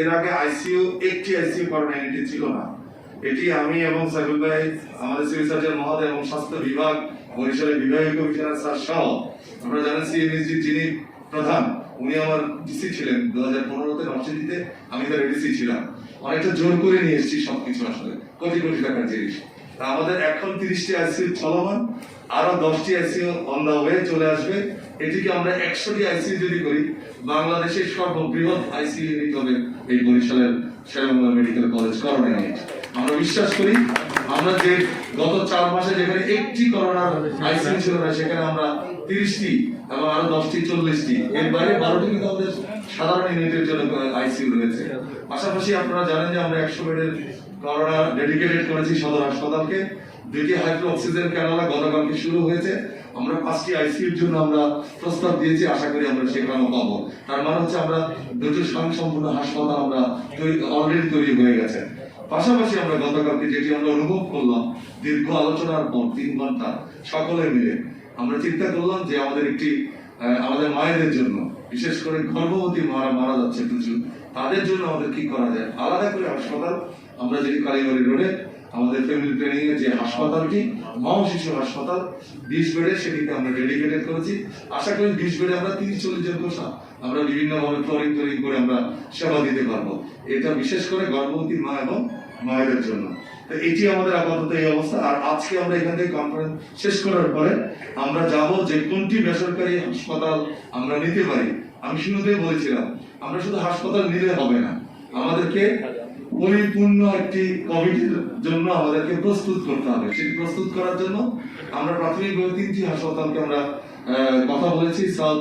এর আগে আইসিইউ ছিল না। এটি আমি এবং সাইফুল ভাই বিভাগ, বরিশালের প্রধান, উনি আমার ডিসি পনেরোতে নরসিংদীতে, আমি তার এডিসি ছিলাম। অনেকটা জোর করে নিয়ে এসেছি সবকিছু আসলে, কোটি কোটি টাকার আমাদের এখন তিরিশটি আইসিইউ চলমান, আরও দশটি আইসিইউ অন দা ওয়ে চলে আসবে। এটিকে আমরা একশোটি আইসিইউ যদি করি, বাংলাদেশের সর্ববৃহৎ আইসিইউ ইউনিট হবে এই বরিশালের Sher-e-Bangla medical college corona unit. আমরা বিশ্বাস করি, আমরা যে গত চার মাসে যেখানে একটি করোনার আইসিইউ ছিল না, সেখানে আমরা তিরিশটি এবং আরও দশটি, চল্লিশটি। এর বাইরে বারোটি কিন্তু আমাদের সাধারণ ইউনিটের জন্য আইসিইউ রয়েছে। পাশাপাশি আপনারা জানেন যে আমরা একশো বেডের করোনা ডেডিকেটেড করেছি সদর হাসপাতালকে। দুইটি হাইড্রো অক্সিজেন ক্যানালা গতকালকে শুরু হয়েছে। আমরা পাঁচটি আইসিইউর জন্য আমরা প্রস্তাব দিয়েছি, আশা করি আমরা সেখানেও পাবো। তার মানে হচ্ছে আমরা দুটো স্বয়ংসম্পূর্ণ হাসপাতাল আমরা অলরেডি তৈরি হয়ে গেছে। পাশাপাশি আমরা গতকালকে যেটি আমরা অনুভব করলাম, দীর্ঘ আলোচনার পর তিন ঘণ্টা সকলে মিলে আমরা চিন্তা করলাম যে আমাদের একটি আমাদের মায়েদের জন্য, বিশেষ করে গর্ভবতী মারা মারা যাচ্ছে প্রচুর, তাদের জন্য আমাদের কি করা যায়? আলাদা করে হাসপাতাল, আমরা যেটি কালীবাড়ি রোডে আমাদের ফ্যামিলি ট্রেনিং এর যে হাসপাতালটি মা ও শিশু হাসপাতাল, বিশ বেডে সেটিকে আমরা ডেডিকেটেড করেছি। আশা করি বিশ বেডে আমরা তিরিশ চল্লিশ জন বসা আমরা বিভিন্ন ভাবে ফ্লোরিং টোরিং করে আমরা সেবা দিতে পারব। এটা বিশেষ করে গর্ভবতী মা এবং মায়েদের জন্য। তো এটি আমাদের আপাতত এই অবস্থা। আর আজকে আমরা এখান থেকে কনফারেন্স শেষ করার পরে আমরা যাব যে কোনটি বেসরকারি হাসপাতাল আমরা নিতে পারি। আমি শুরুতেই বলেছিলাম, আমরা শুধু হাসপাতাল নিলে হবে না। আমাদেরকে পরিপূর্ণ একটি কমিটির জন্য আমাদেরকে প্রস্তুত করতে হবে। সেটি প্রস্তুত করার জন্য আমরা প্রাথমিকভাবে তিনটি হাসপাতালকে আমরা কথা বলেছি সাউথ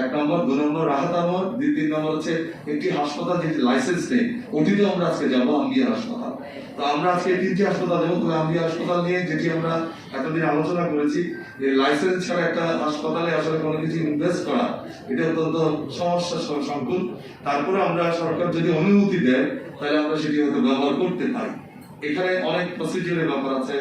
এক নম্বর, দু নম্বর, রাহাত দ্বিতীয় তিন নম্বর হচ্ছে একটি হাসপাতাল যেটি লাইসেন্স নেই, ওটিতে আমরা আজকে যাব, আম্বিয়া হাসপাতাল। তো আমরা আজকে তিনটি হাসপাতাল আম্বিয়া হাসপাতাল নিয়ে যেটি আমরা এতদিন আলোচনা করেছি, যে লাইসেন্স ছাড়া একটা হাসপাতালে আসলে কোনো কিছু ইনভেস্ট করা, এটা অত্যন্ত সমস্যা সংকুল। তারপরে আমরা সরকার যদি অনুমতি দেয়, তাহলে আমরা সেটি হয়তো ব্যবহার করতে পারি। এখানে অনেক প্রসিডিউরের ব্যাপার আছে,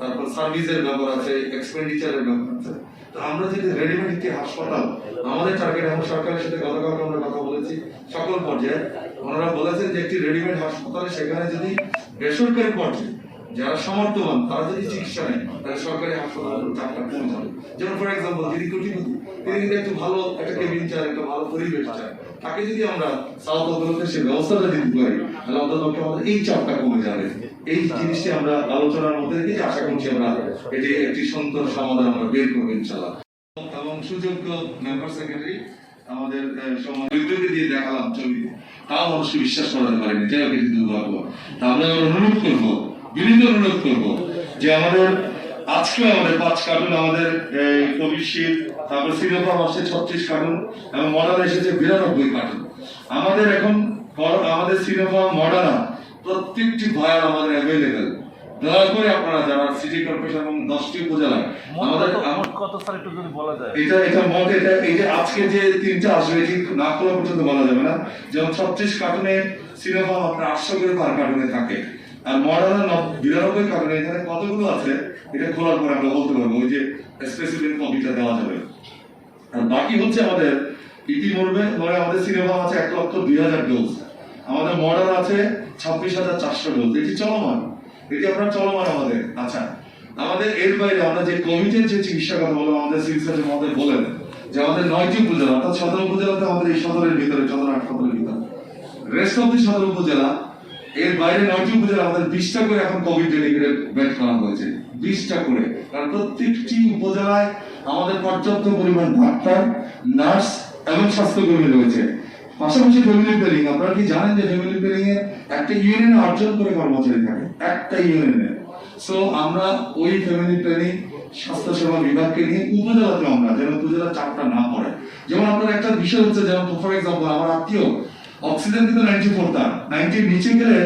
তারপর সার্ভিসের ব্যাপার আছে এক্সপেন্ডিচারের ব্যাপার আছে। আমরা যদি রেডিমেড একটি হাসপাতাল, আমাদের টার্গেট এবং সরকারের সাথে গতকাল আমরা কথা বলেছি, সকল পর্যায়ে। ওনারা বলেছেন যে একটি রেডিমেড হাসপাতালে, সেখানে যদি বেসরকারি পর্যায়ে যারা সমর্থবান তারা যদি চিকিৎসা নেয় তাহলে সরকারি হাসপাতালের চাপটা কমে যাবে। যেমন ফর এক্সাম্পল যিনি কোটিপতি তিনি কিন্তু একটু ভালো একটা কেবিন চান একটা ভালো পরিবেশ চান তাকে যদি আমরা সাউথ আদালতে সে ব্যবস্থাটা দিতে পারি তাহলে অন্তত আমাদের এই চাপটা কমে যাবে। এই জিনিসটি আমরা আলোচনার মধ্যে রেখে আশা করছি আমরা এটি একটি সুন্দর সমাধান আমরা বের করব ইনশাল্লাহ এবং সুযোগ্য মেম্বার সেক্রেটারি আমাদের সমাজ দিয়ে দেখালাম ছবিতে। তাও মানুষ বিশ্বাস করাতে পারেনি। যাই হোক এটি দুর্ভাগ্য। তা আমরা অনুরোধ করব বিনীত অনুরোধ করব যে আমাদের আজকে আমাদের পাঁচ কার্টুন আমাদের এই কোভিশিল্ড তারপর সিনোফাম আসছে ছত্রিশ কার্টুন এবং মডার্ন এসেছে বিরানব্বই কার্টুন। আমাদের এখন আমাদের সিনোফাম মডার্না প্রত্যেকটি ভয়ার আমাদের অ্যাভেলেবেল দয়া করে আপনারা যারা সিটি কর্পোরেশন এবং দশটি উপজেলায় আমাদের কত স্যার একটু যদি বলা যায়? এটা এটা মত এটা এই যে আজকে যে তিনটা আসবে এটি না খোলা পর্যন্ত বলা যাবে না। যেমন ছত্রিশ কার্টুনে সিনেমা আপনার আটশো করে পার কার্টুনে থাকে। আর মডার্ন বিরানব্বই কার্টুনে এখানে কতগুলো আছে, এটা খোলার পরে আমরা বলতে পারব, ওই যে স্পেসিফিক কপিটা দেওয়া যাবে। আর বাকি হচ্ছে আমাদের ইতিমধ্যে মানে আমাদের সিনেমা আছে এক লক্ষ দুই হাজার ডোজ আমাদের মডার্ন আছে ছাব্বিশ হাজার চারশো ডোজ এটি চলমান? এটি আপনার চলমান আমাদের। আচ্ছা আমাদের এর বাইরে আমরা যে কোভিডের যে চিকিৎসা কথা বলব আমাদের সার্জন আমাদের বলেন যে আমাদের নয়টি উপজেলা, অর্থাৎ সদর উপজেলাতে আমাদের এই সদরের ভিতরে সদর হাসপাতালের ভিতরে। রেস্ট অফ দি সদর উপজেলা এর বাইরে নয়টি উপজেলা আমাদের বিশটা করে এখন কোভিড ডেডিকেটেড বেড করা হয়েছে। বিশটা করে। কারণ প্রত্যেকটি উপজেলায় আমাদের পর্যাপ্ত পরিমাণ ডাক্তার, নার্স এবং স্বাস্থ্যকর্মী রয়েছে। পাশাপাশি ফ্যামিলি প্ল্যানিং আপনারা কি জানেন যে ফ্যামিলি প্ল্যানিং এ একটা ইউনিয়নে আটজন করে কর্মচারী থাকে? একটা ইউনিয়নে সো আমরা ওই ফ্যামিলি প্ল্যানিং স্বাস্থ্য সেবা বিভাগকে নিয়ে উপজেলাতে আমরা যেন উপজেলা না পড়ে। যেমন আপনার একটা বিষয় হচ্ছে, যেমন ফর এক্সাম্পল আমার আত্মীয় অক্সিজেন কিন্তু নাইনটি ফোর তার। নাইনটির নিচে গেলে,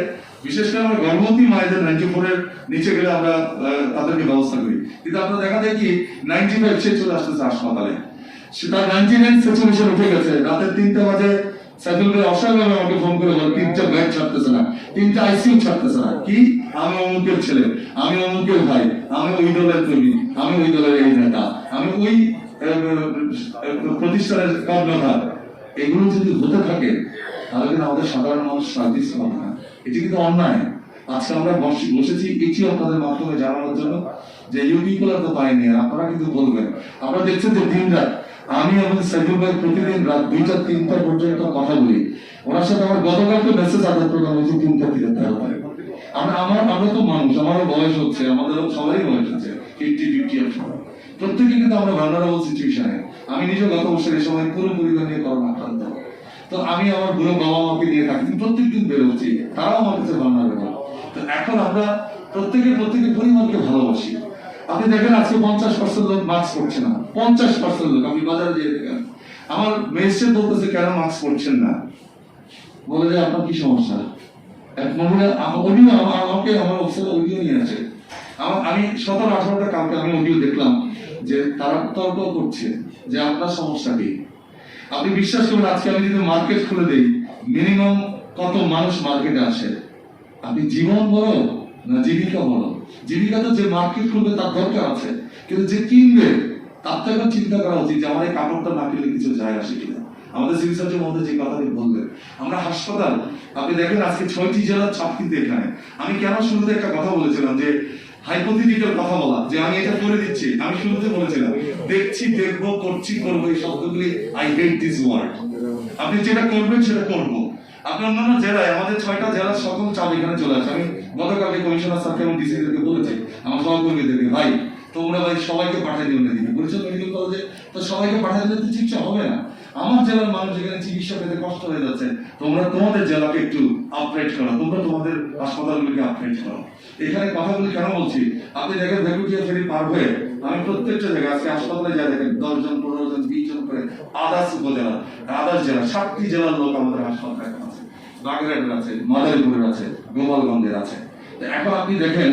বিশেষ করে আমরা গর্ভবতী মায়েদের নাইনটি ফোর এর নিচে গেলে আমরা তাদেরকে ব্যবস্থা করি। কিন্তু আপনার দেখা যায় কি নাইনটি ফাইভ সে চলে আসতেছে হাসপাতালে। সে তার নাইনটি নাইন উঠে গেছে। রাতের তিনটা বাজে সাইফুল ভাই আমাকে ফোন করে বলে, তিনটা ব্যাগ ছাড়তেছে না, তিনটা আইসিইউ ছাড়তেছে না। কি? আমি অমুকের ছেলে, আমি অমুকের ভাই, আমি ওই দলের কর্মী, আমি ওই দলের এই নেতা, আমি ওই প্রতিষ্ঠানের কর্ণধার। এগুলো যদি হতে থাকে তাহলে কিন্তু আমাদের সাধারণ মানুষ না। এটি কিন্তু অন্যায়। আজকে আমরা বসে- বসেছি এটি আপনাদের মাধ্যমে জানানোর জন্য যে তো পাইনি আপনারা কিন্তু বলবেন। আপনারা দেখছেন যে দিন রাত আমি এবং সাইফুল ভাই প্রতিদিন রাত দুইটা, তিনটা পর্যন্ত কথা বলি। ওনার সাথে আমার গতকালকে মেসেজ আদান প্রদান হয়েছে তিনটা আমরা, আমার, আমরা তো মানুষ, আমারও বয়স হচ্ছে, আমাদের সবারই বয়স হচ্ছে ফিফটি ফিফটি প্রত্যেকে কিন্তু আমরা ভালনারেবল সিচুয়েশনে আমি নিজে গত বছর এই সময় পুরো পরিবার নিয়ে করোনা আক্রান্ত। তো আমি আমার বুড়ো বাবা মাকে নিয়ে থাকি প্রত্যেক দিন বেরোচ্ছি। তারাও আমার কাছে ভালনারেবল তো এখন আমরা প্রত্যেকে প্রত্যেকের পরিবারকে ভালোবাসি। আপনি দেখেন আজকে পঞ্চাশ পার্সেন্ট লোক মাস্ক পরছে না। পঞ্চাশ পার্সেন্ট লোক, আপনি বাজারে যেয়ে দেখেন। আমার মেজিস্ট্রেট বলতেছে, কেন মাস্ক পরছেন না? বলে যে, আপনার কি সমস্যা? এক মহিলা অডিও, আমাকে, আমার অফিসে অডিও নিয়ে আছে আমার, আমি সতেরো আঠারোটা কালকে আমি অডিও দেখলাম যে তারা তর্ক করছে যে আপনার সমস্যা কি? আপনি বিশ্বাস করুন, আজকে আমি যদি মার্কেট খুলে দিই মিনিমাম কত মানুষ মার্কেটে আসে? আপনি জীবন বড় না জীবিকা বড়? জীবিকা তো যে মার্কেট খুলবে তার দরকার আছে, কিন্তু যে কিনবে, তার তো এখন চিন্তা করা উচিত যে আমার এই কাপড়টা না কিনলে কিছু যায় আসে কিনা। আমাদের সিভিল মধ্যে যে কথাটি বললেন আমরা হাসপাতাল, আপনি দেখেন আজকে ছয়টি জেলার ছাপ কিন্তু এখানে। আমি কেন শুরুতে একটা কথা বলেছিলাম যে কথা বলা, যে আমি এটা করে দিচ্ছি, আমি শুরুতে বলেছিলাম দেখছি, দেখব, করছি, করব, এই শব্দগুলি আই হেট দিস ওয়ার্ড আপনি যেটা করবেন, সেটা করব। আপনি অন্যান্য জেলায়, আমাদের ছয়টা জেলার সকল চাপ এখানে চলে আসে। আমি গতকালকে কমিশনার স্যারকে এবং ডিসিদেরকে বলেছি, আমার সহকর্মীদেরকে, ভাই, তোমরা ভাই সবাইকে পাঠিয়ে দিও না দিদি। বলেছ মেডিকেল কলেজে তো সবাইকে পাঠিয়ে দিলে তো চিকিৎসা হবে না। আমার জেলার মানুষ এখানে চিকিৎসা পেতে কষ্ট হয়ে যাচ্ছে। তোমরা তোমাদের জেলাকে একটু আপগ্রেড করো, তোমরা তোমাদের হাসপাতালগুলিকে আপগ্রেড করো। এখানে কথাগুলি কেন বলছি? আপনি দেখেন ভ্যাকুটিয়া ফেরি পার হয়ে আমি প্রত্যেকটা জায়গায় আজকে হাসপাতালে যা দেখেন দশ জন পনেরো জন, বিশ জন করে আদার্স উপজেলা, আদার্স জেলা, সাতটি জেলার লোক আমাদের হাসপাতালে আছে। বাগেরহাটের আছে, মাদারীপুরের আছে, গোপালগঞ্জের আছে। এখন আপনি দেখেন,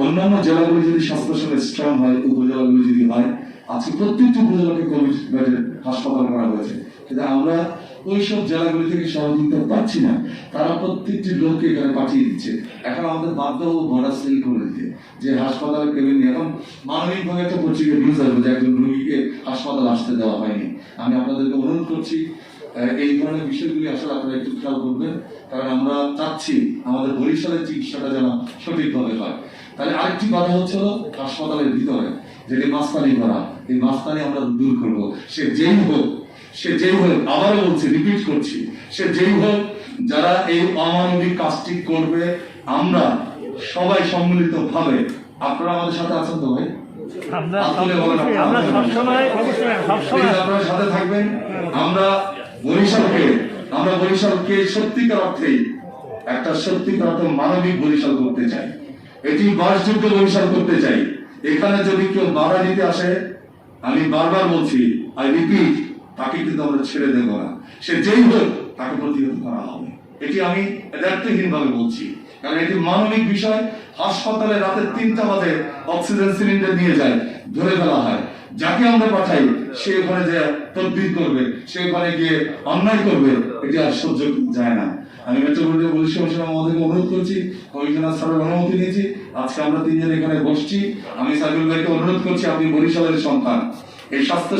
অন্যান্য জেলাগুলি যদি স্বাস্থ্যসেবা স্ট্রং হয়, উপজেলাগুলি যদি হয়, আজকে প্রত্যেকটি উপজেলাকে কোভিড হাসপাতাল আমরা ওই সব জেলাগুলি থেকে সহযোগিতা পাচ্ছি না। তারা প্রত্যেকটি লোককে এখানে পাঠিয়ে দিচ্ছে। এখন আমাদের বাধ্য বর্ডার সিল করে দিতে, যে হাসপাতালে কেবিন এখন মানবিকভাবে একটা পত্রিকা নিউজ আসবে যে একজন রোগীকে হাসপাতাল আসতে দেওয়া হয়নি। আমি আপনাদেরকে অনুরোধ করছি এই ধরনের বিষয়গুলি আসলে আপনারা একটু খেয়াল করবেন। কারণ আমরা চাচ্ছি আমাদের বরিশালের চিকিৎসাটা যেন সঠিকভাবে হয়। তাহলে আরেকটি বাধা হচ্ছে হলো হাসপাতালের ভিতরে, যেটি মাস্তানি করা। এই মাস্তানি আমরা দূর করব। সে যেই হোক সে যেই হোক আবারও বলছি রিপিট করছি সে যেই হোক যারা এই অমানবিক কাজটি করবে আমরা সবাই সম্মিলিত ভাবে আপনারা আমাদের সাথে আছেন তো ভাই? আপনারা সাথে থাকবেন। আমরা বরিশালকে আমরা বরিশালকে সত্যিকার অর্থেই একটা সত্যিকার অর্থে মানবিক বরিশাল করতে চাই। এটি বাসযোগ্য বরিশাল করতে চাই। এখানে যদি কেউ বাধা দিতে আসে আমি বারবার বলছি আই রিপিট তাকে কিন্তু আমরা ছেড়ে দেবো না। সে যেই হোক, তাকে প্রতিহত করা হবে। এটি আমি দায়িত্বহীন ভাবে বলছি। কারণ এটি মানবিক বিষয়। হাসপাতালে রাতে তিনটা বাজে অক্সিজেন সিলিন্ডার নিয়ে যায়, ধরে ফেলা হয়। যাকে আমরা পাঠাই, সে ওখানে যে তদবির করবে, সে ওখানে গিয়ে অন্যায় করবে, এটি আর সহ্য যায় না। আমি মেট্রোপলিটন পুলিশ কমিশনার মহোদয়কে অনুরোধ করছি, কমিশনার স্যারের অনুমতি নিয়েছি। আজকে আমরা তিনজন এখানে বসছি। আমি সাইদুল ভাইকে অনুরোধ করছি, আপনি বরিশালের সন্তান। এই স্বাস্থ্য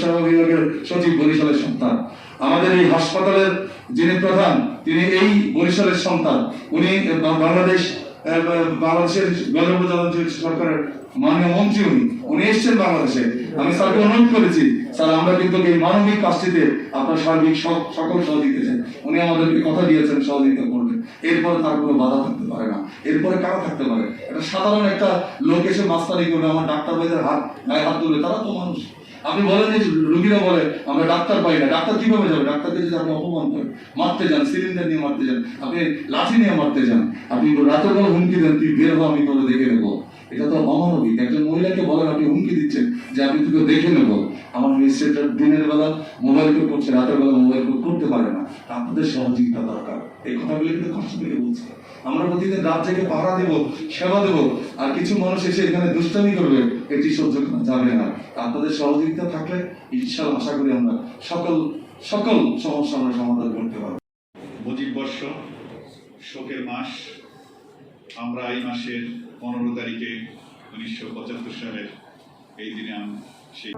সেবা বিভাগের সচিব বরিশালের সন্তান। আমাদের এই হাসপাতালের যিনি প্রধান, তিনি এই বরিশালের সন্তান। উনি বাংলাদেশ বাংলাদেশের সরকারের মাননীয় মন্ত্রী উনি। উনি এসছেন বাংলাদেশে। আমি স্যারকে অনুরোধ করেছি, স্যার, আমরা কিন্তু এই মানবিক কাজটিতে আপনার সার্বিক সকল সহযোগিতা উনি আমাদেরকে কথা দিয়েছেন সহযোগিতা করবেন এরপরে তার কোনো বাধা থাকতে পারে না। এরপরে কারা থাকতে পারে? একটা সাধারণ একটা লোক এসে মাস্তানি করবে আমার ডাক্তার ভাইদের হাত, গায়ে হাত তুলবে। তারা তো মানুষ। আপনি বলেন যে রুগীরা বলে, আমরা ডাক্তার পাই না। ডাক্তার কীভাবে যাবে? ডাক্তারকে যদি আপনি অপমান করেন মারতে যান, সিলিন্ডার নিয়ে মারতে যান, আপনি লাঠি নিয়ে মারতে যান, আপনি রাতের বেলা হুমকি দেন, তুই বের হো, আমি তোকে দেখে নেব। এটা তো অমানবিক। একজন মহিলাকে বলেন আপনি হুমকি দিচ্ছেন যে আমি তোকে দেখে নেব। আমার মিস্ট্রেটার দিনের বেলা মোবাইল কোড করছে, রাতের বেলা মোবাইল কোড করতে পারে না। আপনাদের সহযোগিতা দরকার। এই কথাগুলো কিন্তু কষ্ট থেকে বলছি। আমরা প্রতিদিন রাত জেগে পাহারা দেব, সেবা দেব, আর কিছু মানুষ এসে এখানে দুষ্টামি করবে, এটি সহ্য করা যাবে না। আপনাদের সহযোগিতা থাকলে ইনশাল আশা করি আমরা সকল সকল সমস্যা আমরা সমাধান করতে পারব। মুজিব বর্ষ, শোকের মাস। আমরা এই মাসের পনেরো তারিখে উনিশশো পঁচাত্তর সালের এই দিনে আমি সেই